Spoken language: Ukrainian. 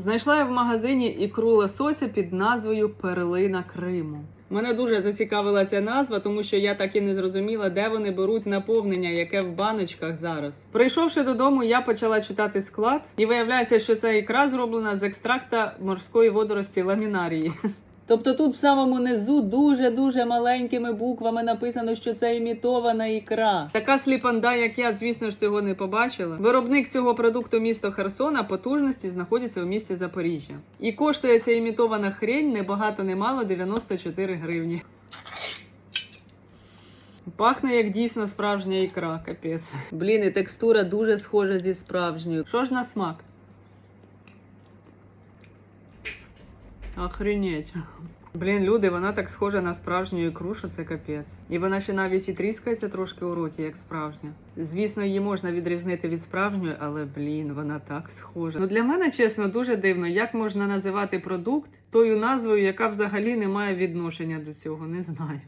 Знайшла я в магазині ікру лосося під назвою Перлина Криму. Мене дуже зацікавила ця назва, тому що я так і не зрозуміла, де вони беруть наповнення, яке в баночках зараз. Прийшовши додому, я почала читати склад, і виявляється, що ця ікра зроблена з екстракта морської водорості ламінарії. Тобто тут в самому низу дуже-дуже маленькими буквами написано, що це імітована ікра. Така сліпанда, як я, звісно ж, цього не побачила. Виробник цього продукту місто Херсон, а потужності знаходяться у місті Запоріжжя. І коштує ця імітована хрень не багато не мало 94 гривні. Пахне як дійсно справжня ікра, капець. Блін, і текстура дуже схожа зі справжньою. Що ж на смак? Охренеть. Блін, люди, вона так схожа на справжню ікру, що це капець. І вона ще навіть і тріскається трошки у роті, як справжня. Звісно, її можна відрізнити від справжньої, але блін, вона так схожа. Ну для мене, чесно, дуже дивно, як можна називати продукт тою назвою, яка взагалі не має відношення до цього. Не знаю.